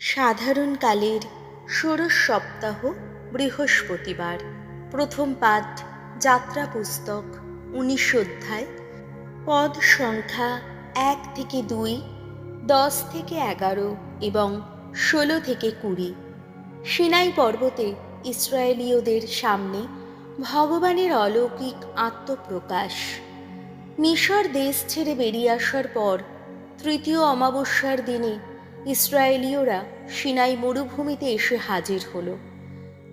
সাধারণকালের ষোড়শ সপ্তাহ বৃহস্পতিবার, প্রথম পাঠ, যাত্রা পুস্তক, উনিশ অধ্যায়, পদ সংখ্যা এক থেকে দুই, দশ থেকে এগারো এবং ষোলো থেকে কুড়ি। সিনাই পর্বতে ইসরায়েলীয়দের সামনে ভগবানের অলৌকিক আত্মপ্রকাশ। মিশর দেশ ছেড়ে বেরিয়ে আসার পর তৃতীয় অমাবস্যার দিনে ইসরায়েলীয়রা সিনাই মরুভূমিতে এসে হাজির হলো।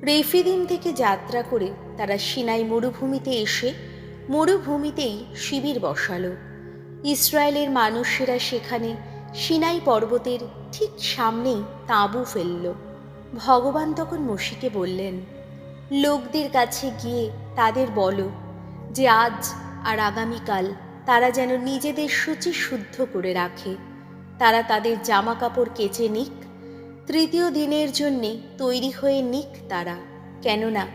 রেফিদিন থেকে যাত্রা করে তারা সিনাই মরুভূমিতে এসে মরুভূমিতেই শিবির বসালো। ইসরায়েলের মানুষেরা সেখানে সিনাই পর্বতের ঠিক সামনেই তাঁবু ফেলল। ভগবান তখন মসিকে বললেন, লোকদের কাছে গিয়ে তাদের বলো যে আজ আর আগামীকাল তারা যেন নিজেদের সূচি শুদ্ধ করে রাখে। তারা তাদের জামা কাপড় কেচে নিক। তৃতীয় দিনের জন্যে তৈরি হয়ে নিক তারা। কেননা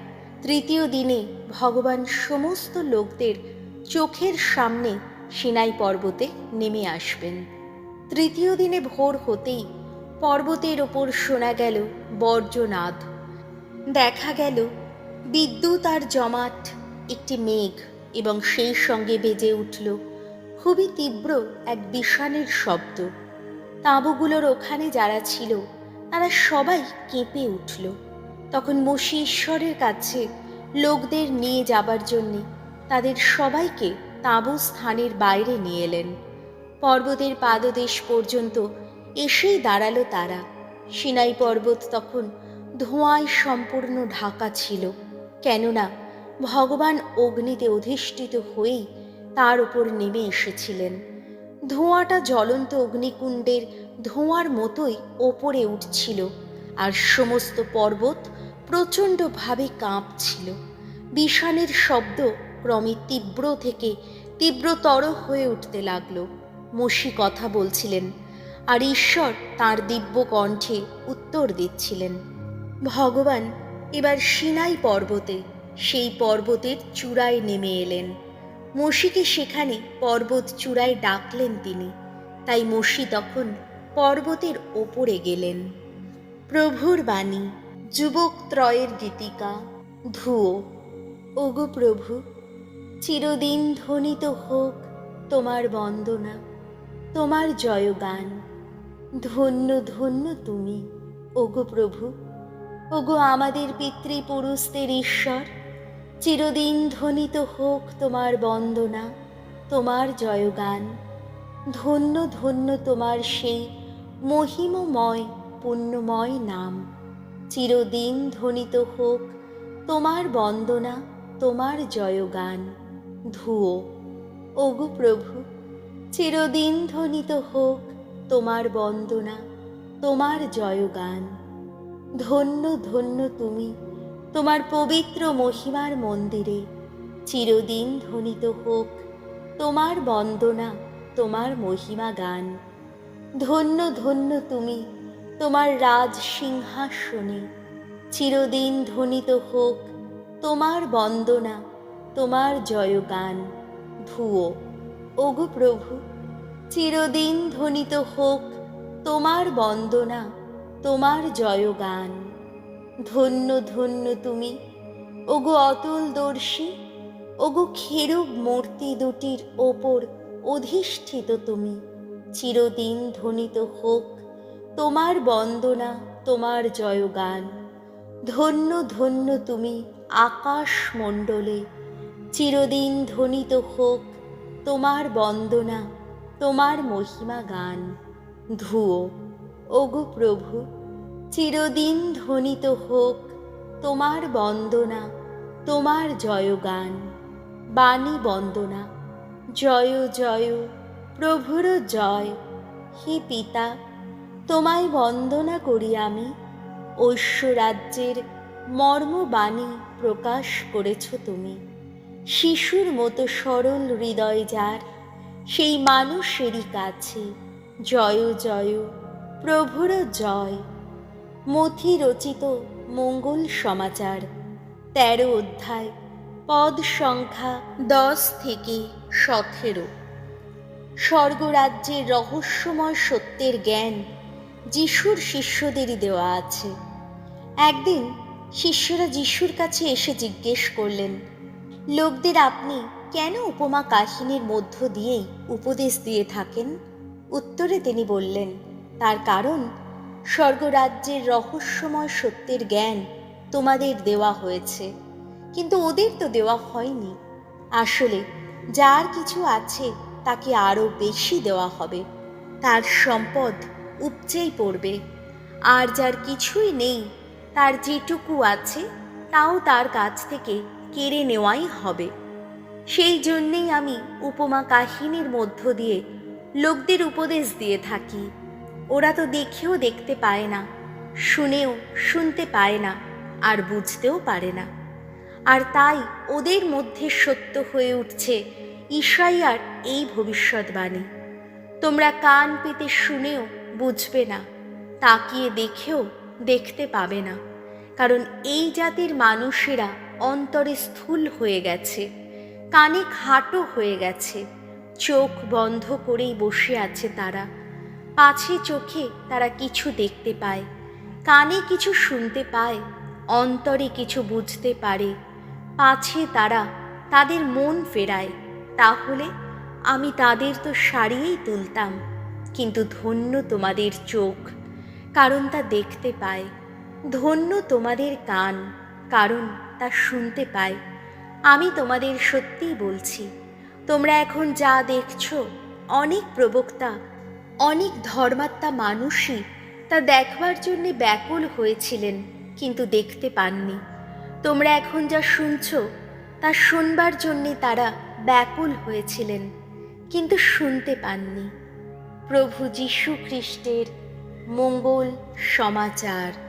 তৃতীয় দিনে ভগবান সমস্ত লোকদের চোখের সামনে সিনাই পর্বতে নেমে আসবেন। তৃতীয় দিনে ভোর হতেই পর্বতের ওপর শোনা গেল বর্জ্যনাদ। দেখা গেল বিদ্যুৎ আর জমাট, একটি মেঘ এবং সেই সঙ্গে বেজে উঠল। খুবই তীব্র এক বিষাণের শব্দ। তাঁবুগুলোর ওখানে যারা ছিল, তারা সবাই কেঁপে উঠল। তখন মসি ঈশ্বরের কাছে লোকদের নিয়ে যাবার জন্যে তাদের সবাইকে তাঁবু স্থানের বাইরে নিয়ে এলেন। পর্বতের পাদদেশ পর্যন্ত এসেই দাঁড়াল তারা। সিনাই পর্বত তখন ধোঁয়ায় সম্পূর্ণ ঢাকা ছিল, কেননা ভগবান অগ্নিতে অধিষ্ঠিত হয়েই তার উপর নেমে এসেছিলেন। ধোঁয়াটা জ্বলন্ত অগ্নিকুণ্ডের ধোঁয়ার মতোই ওপরে উঠছিল আর সমস্ত পর্বত প্রচণ্ডভাবে কাঁপছিল। বিষাণের শব্দ ক্রমে তীব্র থেকে তীব্রতর হয়ে উঠতে লাগল। মসি কথা বলছিলেন আর ঈশ্বর তার দিব্য কণ্ঠে উত্তর দিচ্ছিলেন, ভগবান, এবার সিনাই পর্বতে। সেই পর্বতের চূড়ায় নেমে এলেন। মসিকে সেখানে পর্বত চূড়ায় ডাকলেন তিনি। তাই মসি তখন পর্বতের ওপরে গেলেন। প্রভুর বাণী, যুবক ত্রয়ের গীতিকা, ধুয়ো। ওগো প্রভু, চিরদিন ধ্বনিত হোক তোমার বন্দনা, তোমার জয়গান। ধন্য ধন্য তুমি, ওগো প্রভু। ওগো আমাদের পিতৃপুরুষদের ঈশ্বর। চিরদিন ধ্বনিত হোক তোমার বন্দনা, তোমার জয়গান। ধন্য ধন্য তোমার সেই মহিমময়, পুণ্যময় নাম। চিরদিন ধ্বনিত হোক তোমার বন্দনা, তোমার জয়গান। ধুয়ো ওগো প্রভু, চিরদিন ধ্বনিত হোক তোমার বন্দনা, তোমার জয়গান। ধন্য ধন্য তুমি তোমার পবিত্র মহিমার মন্দিরে। চিরদিন ধ্বনিত হোক তোমার বন্দনা, তোমার মহিমা গান ধন্য ধন্য তুমি তোমার রাজ সিংহাসনে। চিরদিন ধ্বনিত হোক তোমার বন্দনা, তোমার জয়গান। ধুয়ো ওগো প্রভু, চিরদিন ধ্বনিত হোক তোমার বন্দনা, তোমার জয়গান। ধন্য ধন্য তুমি। ওগো অতুল দর্শী, ওগো খেরুব মূর্তি দুটির ওপর অধিষ্ঠিত তুমি। চিরদিন ধ্বনিত হোক তোমার বন্দনা, তোমার জয়গান। ধন্য ধন্য তুমি আকাশ মণ্ডলে চিরদিন ধ্বনিত হোক তোমার বন্দনা, তোমার মহিমা গান। ধুয়ো ওগো প্রভু। চিরদিন ধ্বনিত হোক তোমার বন্দনা, তোমার জয়গান। বাণী বন্দনা, জয় জয়, প্রভুর জয়। হে পিতা, তোমায় বন্দনা করি আমি। ঐশ্বরাজ্যের মর্মবাণী প্রকাশ করেছ তুমি। শিশুর মতো সরল হৃদয় যার, সেই মানুষেরই কাছে। জয় জয়, প্রভুর জয়। মথি রচিত মঙ্গল সমাচার। তেরো অধ্যায়, পদ সংখ্যা দশ থেকে সতেরো। স্বর্গরাজ্যের রহস্যময় সত্যের জ্ঞান যিশুর শিষ্যদেরই দেওয়া আছে। একদিন শিষ্যরা যিশুর কাছে এসে জিজ্ঞেস করলেন, লোকদের আপনি কেন উপমা কাহিনীর মধ্য দিয়েই উপদেশ দিয়ে থাকেন? উত্তরে তিনি বললেন, তার কারণ স্বর্গরাজ্যের রহস্যময় সত্যের জ্ঞান তোমাদের দেওয়া হয়েছে। কিন্তু ওদের তো দেওয়া হয়নি। আসলে যার কিছু আছে তাকে আরও বেশি দেওয়া হবে। তার সম্পদ উপচেই পড়বে। আর যার কিছুই নেই, তার যেটুকু আছে, তাও তার কাছ থেকে কেড়ে নেওয়াই হবে। সেই জন্যেই আমি উপমা কাহিনীর মধ্য দিয়ে লোকদের উপদেশ দিয়ে থাকি। ওরা তো দেখেও দেখতে পায় না, শুনেও শুনতে পায় না, আর বুঝতেও পারে না। আর তাই ওদের মধ্যে সত্য হয়ে উঠছে ঈশাইয়ার এই ভবিষ্যৎবাণী। তোমরা কান পেতে শুনেও বুঝবে না, তাকিয়ে দেখেও দেখতে পাবে না, কারণ এই জাতির মানুষেরা অন্তরে স্থূল হয়ে গেছে, কানে খাটো হয়ে গেছে, চোখ বন্ধ করেই বসে আছে তারা। পাছে চোখে তারা কিছু দেখতে পায়, কানে কিছু শুনতে পায়, অন্তরে কিছু বুঝতে পারে। পাছে তারা তাদের মন ফেরায়, তাহলে আমি তাদের তো সারিয়েই তুলতাম, কিন্তু ধন্য তোমাদের চোখ, কারণ তা দেখতে পায়। ধন্য তোমাদের কান, কারণ তা শুনতে পায়। আমি তোমাদের সত্যিই বলছি, তোমরা এখন যা দেখছ, অনেক প্রবক্তা অনেক ধর্মাত্মা মানুষই তা দেখবার জন্যে ব্যাকুল হয়েছিলেন, কিন্তু দেখতে পাননি। তোমরা এখন যা শুনছ, তা শুনবার জন্যে তারা ব্যাকুল হয়েছিলেন, কিন্তু শুনতে পাননি। প্রভু যীশু খ্রিস্টের মঙ্গল সমাচার।